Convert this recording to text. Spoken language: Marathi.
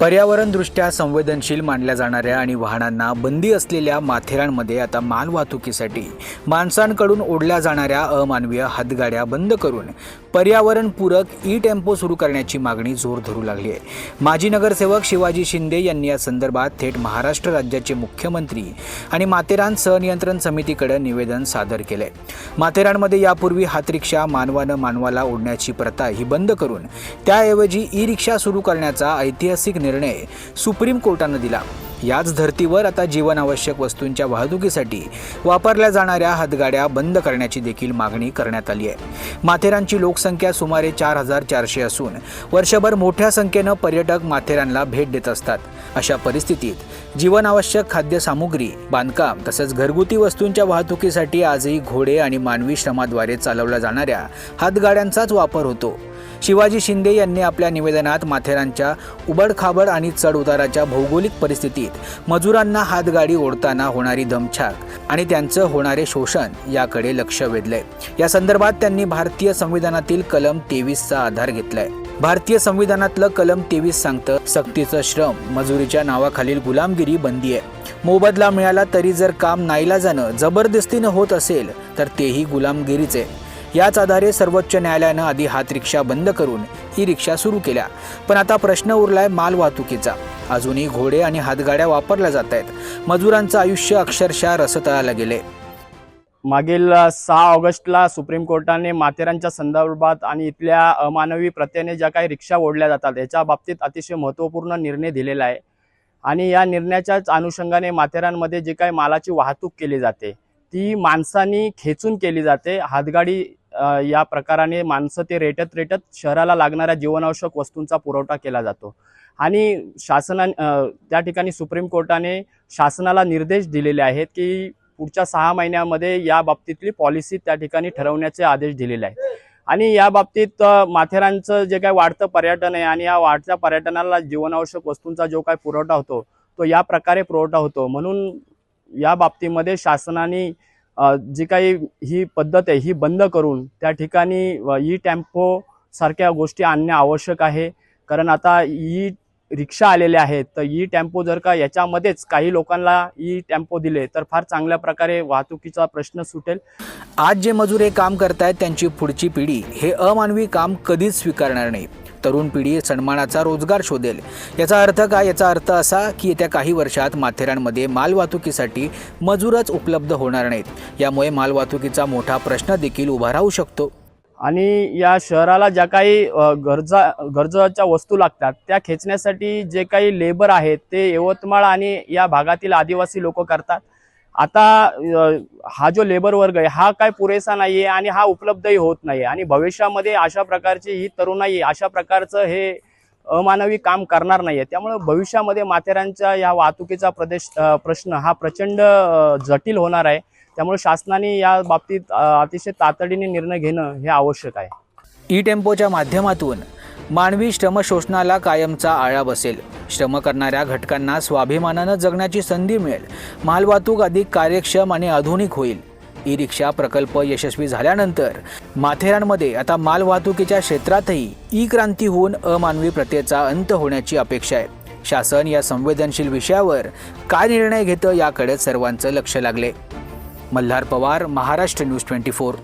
पर्यावरणदृष्ट्या संवेदनशील मानल्या जाणाऱ्या आणि वाहनांना बंदी असलेल्या माथेरानमध्ये आता मालवाहतुकीसाठी माणसांकडून ओढल्या जाणाऱ्या अमानवीय हातगाड्या बंद करून पर्यावरणपूरक ई टेम्पो सुरू करण्याची मागणी जोर धरू लागली आहे. माजी नगरसेवक शिवाजी शिंदे यांनी या संदर्भात थेट महाराष्ट्र राज्याचे मुख्यमंत्री आणि माथेरान सहनियंत्रण समितीकडे निवेदन सादर केले. माथेरानमध्ये यापूर्वी हातरिक्षा मानवानं मानवाला ओढण्याची प्रथा ही बंद करून त्याऐवजी ई रिक्षा सुरू करण्याचा ऐतिहासिक निर्णय सुप्रीम कोर्टानं दिला. याच धर्तीवर आता जीवनावश्यक वस्तूंच्या वाहतुकीसाठी वापरल्या जाणाऱ्या हातगाड्या बंद करण्याची देखील मागणी करण्यात आली आहे. माथेरानची लोकसंख्या सुमारे चार हजार चारशे असून वर्षभर मोठ्या संख्येनं पर्यटक माथेरानला भेट देत असतात. अशा परिस्थितीत जीवनावश्यक खाद्यसामुग्री बांधकाम तसंच घरगुती वस्तूंच्या वाहतुकीसाठी आजही घोडे आणि मानवी श्रमाद्वारे चालवल्या जाणाऱ्या हातगाड्यांचाच वापर होतो. शिवाजी शिंदे यांनी आपल्या निवेदनात माथेरानच्या उबडखाबड आणि चढउताराच्या भौगोलिक परिस्थिती परिस्थितीत मजुरांना हातगाडी ओढताना होणारी दमछाक आणि त्यांचं होणारे शोषण याकडे लक्ष वेधलंय. या संदर्भात त्यांनी भारतीय संविधानातील कलम तेवीसचा आधार घेतलाय. भारतीय संविधानातलं कलम तेवीस सांगतं सक्तीचं श्रम मजुरीच्या नावाखालील गुलामगिरी बंदी आहे. मोबदला मिळाला तरी जर काम नाईलाजानं जबरदस्तीनं होत असेल तर तेही गुलामगिरीच आहे. याच आधारे सर्वोच्च न्यायालयानं आधी हात रिक्षा बंद करून ही रिक्षा सुरू केल्या. पण आता प्रश्न उरलाय माल वाहतुकीचा अजूनही घोडे आणि हातगाड्या वापरल्या जात आहेत. मजुरांचं आयुष्य अक्षरशः रसतळाला गेले. मागील सहा ऑगस्टला सुप्रीम कोर्टाने माथेरानच्या संदर्भात आणि इथल्या अमानवी प्रत्येने ज्या काही रिक्षा ओढल्या जातात याच्या बाबतीत अतिशय महत्त्वपूर्ण निर्णय दिलेला आहे. आणि या निर्णयाच्याच अनुषंगाने माथेरानमध्ये जे काही मालाची वाहतूक केली जाते ती माणसांनी खेचून केली जाते हातगाडी या प्रकाराने माणसं ते रेटत रेटत शहराला लागणाऱ्या जीवनावश्यक वस्तूंचा पुरवठा केला जातो. आणि शासना त्या ठिकाणी सुप्रीम कोर्टाने शासनाला निर्देश दिलेले आहेत की पुढच्या सहा महिन्यामध्ये या बाबतीतली पॉलिसी त्या ठिकाणी ठरवण्याचे आदेश दिलेले आहेत. आणि या बाबतीत माथेरानचं जे काय वाढतं पर्यटन आहे आणि या वाढत्या पर्यटनाला जीवनावश्यक वस्तूंचा जो काही पुरवठा होतो तो या प्रकारे पुरवठा होतो. म्हणून या बाबतीमध्ये शासनाने जी काही ही पद्धत आहे ही बंद करून त्या ठिकाणी ई टेम्पो सारख्या गोष्टी आणणे आवश्यक आहे. कारण आता ई रिक्षा आलेल्या आहेत तर ई टेम्पो जर का याच्यामध्येच काही लोकांना ई टेम्पो दिले तर फार चांगल्या प्रकारे वाहतुकीचा प्रश्न सुटेल. आज जे मजूर हे काम करतायत त्यांची पुढची पिढी हे अमानवी काम कधीच स्वीकारणार नाही. तरुण पिढी सन्मानाचा रोजगार शोधेल. याचा अर्थ काय? याचा अर्थ असा की येत्या काही वर्षात माथेरानमध्ये मालवाहतुकीसाठी मजूरच उपलब्ध होणार नाहीत. यामुळे मालवाहतुकीचा मोठा प्रश्न देखील उभा राहू शकतो. आणि या शहराला ज्या काही गरजा गरजाच्या वस्तू लागतात त्या खेचण्यासाठी जे काही लेबर आहेत ते यवतमाळ आणि या भागातील आदिवासी लोक करतात. आता हा जो लेबर वर्ग आहे हा काय पुरेसा नाहीये आणि हा उपलब्धही होत नाही आणि भविष्यामध्ये अशा प्रकारची ही तरुणाई अशा प्रकारचं हे अमानवी काम करणार नाहीये. त्यामुळे भविष्यामध्ये माथेरानच्या या वाहतुकीचा प्रदेश प्रश्न हा प्रचंड जटिल होणार आहे. त्यामुळे शासनाने या बाबतीत अतिशय तातडीने निर्णय घेणं हे आवश्यक आहे. ई टेम्पोच्या माध्यमातून मानवी श्रमशोषणाला कायमचा आळा बसेल. श्रम करणाऱ्या घटकांना स्वाभिमानानं जगण्याची संधी मिळेल. मालवाहतूक अधिक कार्यक्षम आणि आधुनिक होईल. ई रिक्षा प्रकल्प यशस्वी झाल्यानंतर माथेरानमध्ये आता मालवाहतुकीच्या क्षेत्रातही ई क्रांती होऊन अमानवी प्रथेचा अंत होण्याची अपेक्षा आहे. शासन या संवेदनशील विषयावर काय निर्णय घेतं याकडे सर्वांचं लक्ष लागले. Malhar Pawar Maharashtra news twenty four.